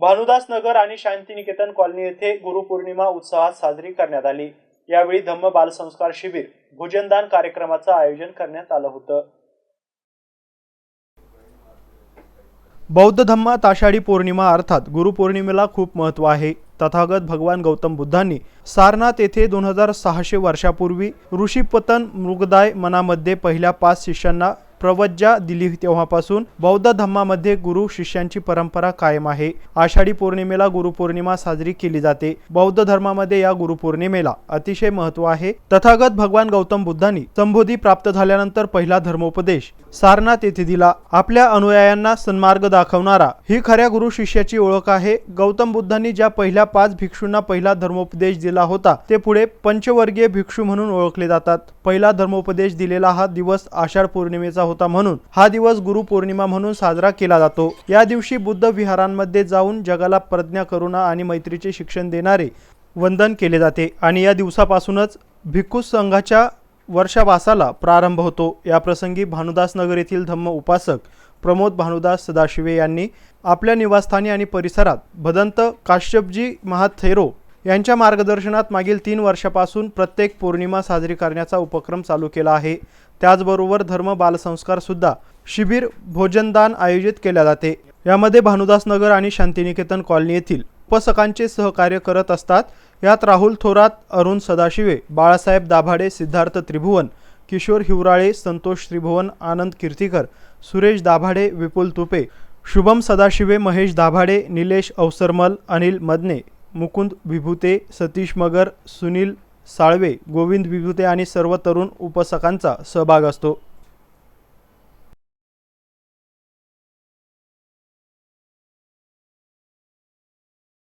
भानुदास नगर आणि शांतिनिकेतन कॉलनी येथे गुरुपौर्णिमा उत्साहात साजरी करण्यात आली. यावेळी धम्म बालसंस्कार शिबिर भोजनदान कार्यक्रमाचं आयोजन करण्यात आलं होतं. बौद्ध धम्मात आषाढी पौर्णिमा अर्थात गुरुपौर्णिमेला खूप महत्त्व आहे. तथागत भगवान गौतम बुद्धांनी सारनाथ येथे दोन हजार सहाशे वर्षापूर्वी ऋषीपतन मृगदाय मनामध्ये पहिल्या पाच शिष्यांना प्रवज्जा दिली तेव्हापासून बौद्ध धम्मामध्ये गुरु शिष्यांची परंपरा कायम आहे. आषाढी पौर्णिमेला गुरुपौर्णिमा साजरी केली जाते. बौद्ध धर्मामध्ये या गुरुपौर्णिमेला अतिशय महत्त्व आहे. तथागत भगवान गौतम बुद्धांनी संबोधी प्राप्त झाल्यानंतर पहिला धर्मोपदेश सारनाथ येथे दिला. आपल्या अनुयायांना सन्मार्ग दाखवणारा ही खऱ्या गुरु शिष्याची ओळख आहे. गौतम बुद्धांनी ज्या पहिल्या पाच भिक्षूंना पहिला धर्मोपदेश दिला होता ते पुढे पंचवर्गीय भिक्षू म्हणून ओळखले जातात. पहिला धर्मोपदेश दिलेला हा दिवस आषाढ पौर्णिमेचा होता म्हणून हा दिवस गुरु पौर्णिमा म्हणून साजरा केला जातो. या दिवशी बुद्ध विहारांमध्ये जाऊन जगाला प्रज्ञा करुणा आणि मैत्रीचे शिक्षण देणारे वंदन केले जाते आणि या दिवसापासूनच भिक्खू संघाच्या वर्षावासाला प्रारंभ होतो. या प्रसंगी भानुदास नगर येथील धम्म उपासक प्रमोद भानुदास सदाशिवे यांनी आपल्या निवासस्थानी आणि परिसरात भदंत काश्यपजी महाथेरो यांच्या मार्गदर्शनात मागील तीन वर्षापासून प्रत्येक पौर्णिमा साजरी करण्याचा उपक्रम चालू केला आहे. त्याचबरोबर धर्म बालसंस्कार सुद्धा शिबिर भोजनदान आयोजित केल्या जाते. यामध्ये भानुदास नगर आणि शांतिनिकेतन कॉलनी येथील उपसकांचे सहकार्य करत असतात. यात राहुल थोरात अरुण सदाशिवे बाळासाहेब दाभाडे सिद्धार्थ त्रिभुवन किशोर हिवराळे संतोष त्रिभुवन आनंद कीर्तीकर सुरेश दाभाडे विपुल तुपे शुभम सदाशिवे महेश दाभाडे निलेश अवसरमल अनिल मदने मुकुंद विभूते सतीश मगर सुनील साळवे गोविंद विभूते आणि सर्व तरुण उपसकांचा सहभाग असतो.